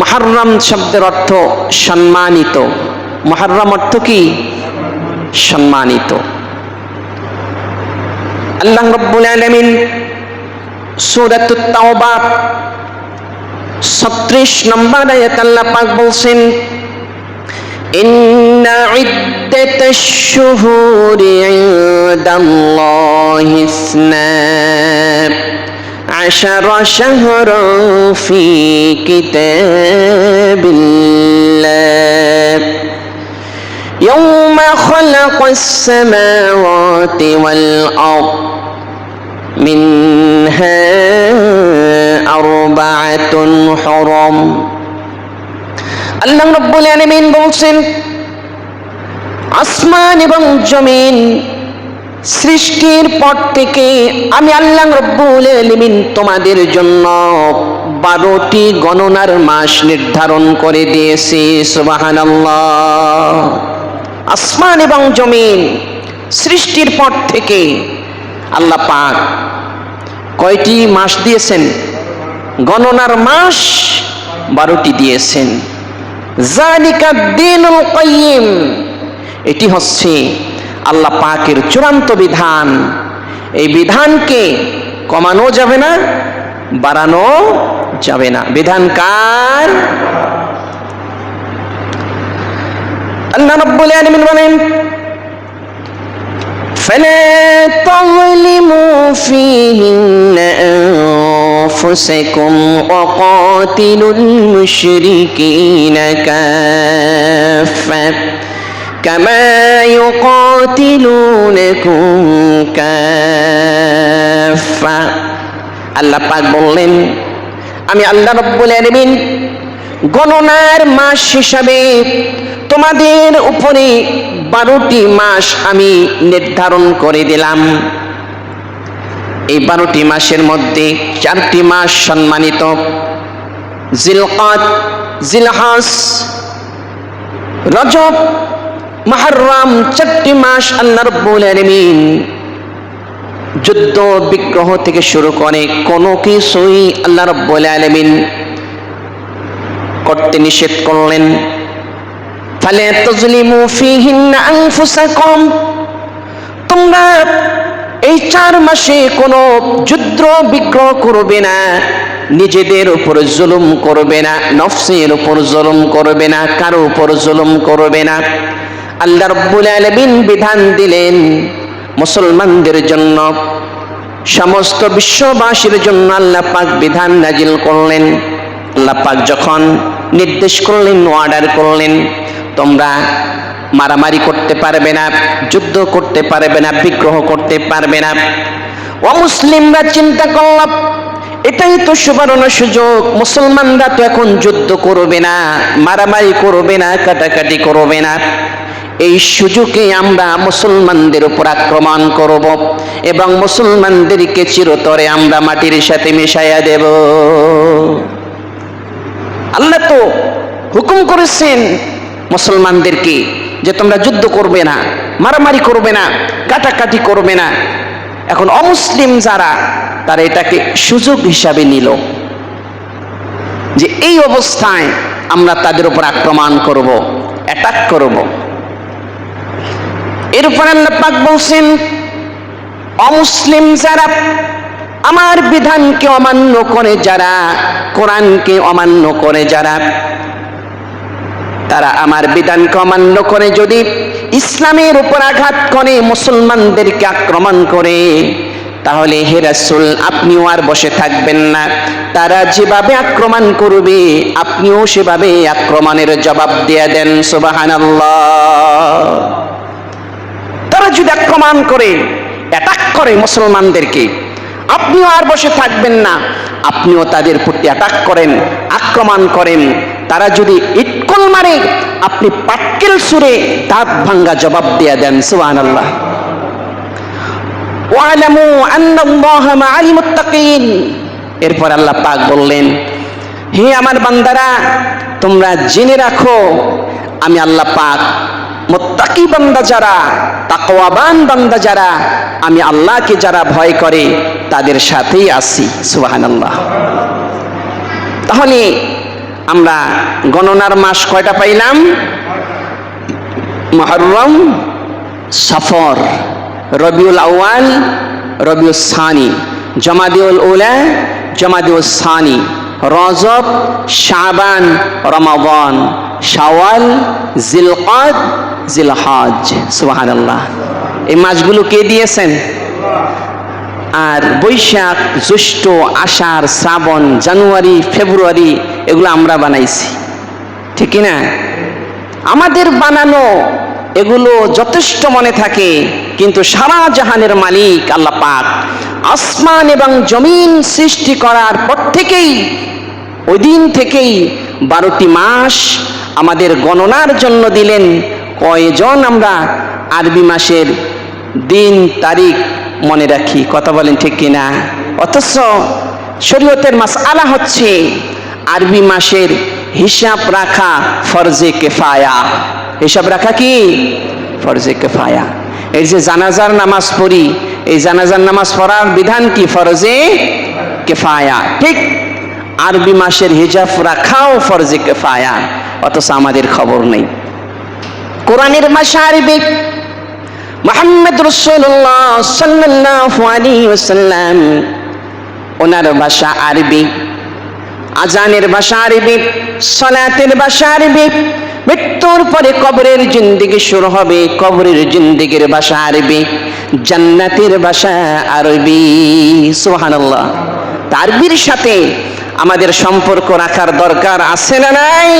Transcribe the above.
মহারম শব্দের অর্থ সম্মানিত মহারম অর্থ কি সম্মানিত আল্লাহ রব্বুল আলামিন সূরাতুত তাওবা 36 নম্বর আয়াত আল্লাহ পাক বলছেন إن عدة الشهور عند الله اثنا عشر شهرا في كتاب الله يوم خلق السماوات والأرض منها أربعة حرم আল্লাহ রব্বুল আলামিন বলছেন আসমান এবং জমিন সৃষ্টির পর থেকে আমি আল্লাহ রব্বুল আলামিন তোমাদের জন্য বারোটি গণনার মাস নির্ধারণ করে দিয়েছি, সুবহানাল্লাহ। আসমান এবং জমিন সৃষ্টির পর থেকে আল্লাহ পাক কয়টি মাস দিয়েছেন? গণনার মাস বারোটি দিয়েছেন। জালিকা কাইয়িম, এটি হচ্ছে আল্লাহ পাকের চূড়ান্ত বিধান এই বিধানকে কমানো যাবে না বাড়ানো যাবে না বিধান কার আল্লাহ রাব্বুল আলামিন বলেন فلا تظلموا فيهن أنفسكم وقاتلوا المشركين كافة كما يقاتلونكم كافة আল্লাহ পাক বললেন আমি আল্লাহ রব্বুল আলামিন গণনার মাস হিসাবে তোমাদের উপরে বারোটি মাস আমি নির্ধারণ করে দিলাম এই বারোটি মাসের মধ্যে চারটি মাস সম্মানিত জিলকাত জিলহাস রজব মাহরম চারটি মাস আল্লাহ রব্বুল আলামিন যুদ্ধ, বিগ্রহ থেকে শুরু করে কোনো কিছুই আল্লাহ রব্বুল আলামিন করতে নিষেধ করলেন। ফালে তজলিমু ফিহিন্না আনফুসাকুম, তোমরা এই চার মাসে কোনো যুদ্ধ, বিগ্রহ করবে না, নিজেদের উপর জুলুম করবে না, নফসের উপর জুলুম করবে না, কারও উপর জুলুম করবে না। আল্লাহ রব্বুল আলামিন বিধান দিলেন মুসলমানদের জন্য, সমস্ত বিশ্ববাসীর জন্য আল্লাহ পাক বিধান নাজিল করলেন। আল্লাহ পাক যখন নির্দেশ করলেন অর্ডার করলেন, তোমরা মারামারি করতে পারবে না, যুদ্ধ করতে পারবে না, বিগ্রহ করতে পারবে না। অমুসলিমরা চিন্তা করলাম এটাই তো সুবর্ণ সুযোগ, মুসলমানরা তো এখন যুদ্ধ করবে না, মারামারি করবে না, কাটাকাটি করবে না। এই সুযোগে আমরা মুসলমানদের উপর আক্রমণ করব এবং মুসলমানদেরকে চিরতরে আমরা মাটির সাথে মিশাইয়া দেব। আল্লাহ তো হুকুম করেছেন মুসলমানদেরকে যে তোমরা যুদ্ধ করবে না, মারামারি করবে না, কাটাকাটি করবে না। এখন অমুসলিম যারা, তারা এটাকে সুযোগ হিসাবে নিল যে এই অবস্থায় আমরা তাদের উপর আক্রমণ করব অ্যাটাক করব। এরপর আল্লাহ পাক বলছেন, অমুসলিম যারা আমার বিধানকে অমান্য করে যারা, কোরআনকে অমান্য করে যারা, তারা আমার বিধানকে অমান্য করে যদি ইসলামের উপর আঘাত করে, মুসলমানদেরকে আক্রমণ করে, তাহলে হে রাসূল, আপনিও আর বসে থাকবেন না। তারা যেভাবে আক্রমণ করবে, আপনিও সেভাবে আক্রমণের জবাব দিয়ে দেন, সুবহানাল্লাহ। তারা যদি আক্রমণ করে অ্যাটাক করে মুসলমানদেরকে, আপনিও আর বসে থাকবেন না। আপনিও তাদের প্রতি অ্যাটাক করেন, আক্রমণ করেন। তারা যদি ইটকল মারে, আপনি পাটকেল সুরে দাঁত ভাঙ্গা জবাব দিয়ে দেন সুবান আল্লাহ এরপর আল্লাহ পাক বললেন, হে আমার বান্দারা, তোমরা জেনে রাখো, আমি আল্লাহ পাক মোত্তাকি বান্দা যারা, তাকওয়াবান বান্দা যারা, আমি আল্লাহকে যারা ভয় করে, তাদের সাথেই আছি, সুবহানাল্লাহ। তাহলে আমরা গণনার মাস কয়টা পাইলাম? মহরম, সফর, রবিউল আউয়াল, রবিউল সানি, জমাদিউল উলা, জমাদিউল সানি, রজব, শাবান রমাবন শাওয়াল, জিলকদ জিলহজ সুবহানাল্লাহ। এই মাসগুলো কে দিয়েছেন? আর বৈশাখ, জ্যৈষ্ঠ, আষাঢ়, শ্রাবণ, জানুয়ারি, ফেব্রুয়ারি, এগুলো আমরা বানাইছি। ঠিক না আমাদের বানানো এগুলো যথেষ্ট মনে থাকে, কিন্তু সারা জাহানের মালিক আল্লাহ পাক আসমান এবং জমিন সৃষ্টি করার পর থেকেই, ওই দিন থেকেই বারোটি মাস আমাদের গণনার জন্য দিলেন। কয়জন আমরা আরবি মাসের দিন, তারিখ মনে রাখি? কথা বলেন ঠিক কিনা? অথচ শরীয়তের মাস আলা হচ্ছে আরবি মাসের হিসাব রাখা ফরজে কেফায়া। হিসাব রাখা কি? ফরজে কেফায়া। এই যে জানাজার নামাজ পড়ি, এই জানাজার নামাজ পড়ার বিধান কি? ফরজে কেফায়া। ঠিক আরবি মাসের হিজাব রাখাও ফরজে কেফায়া। অথচ আমাদের খবর নেই। কোরআনের ভাষা আরবি মোহাম্মদ রসুল্লাহ সাল্লাহ আলী ওসাল্লাম ওনার ভাষা আরবি আজানের ভাষা আরবি, সলাতের ভাষা আরবি, মৃত্যুর পরে কবরের জিন্দিগি শুরু হবে কবরের জিন্দিগির ভাষা আরবি, জান্নাতের ভাষা আরবি। সুবহানাল্লাহ। আরবির সাথে আমাদের সম্পর্ক রাখার দরকার আছে না নাই?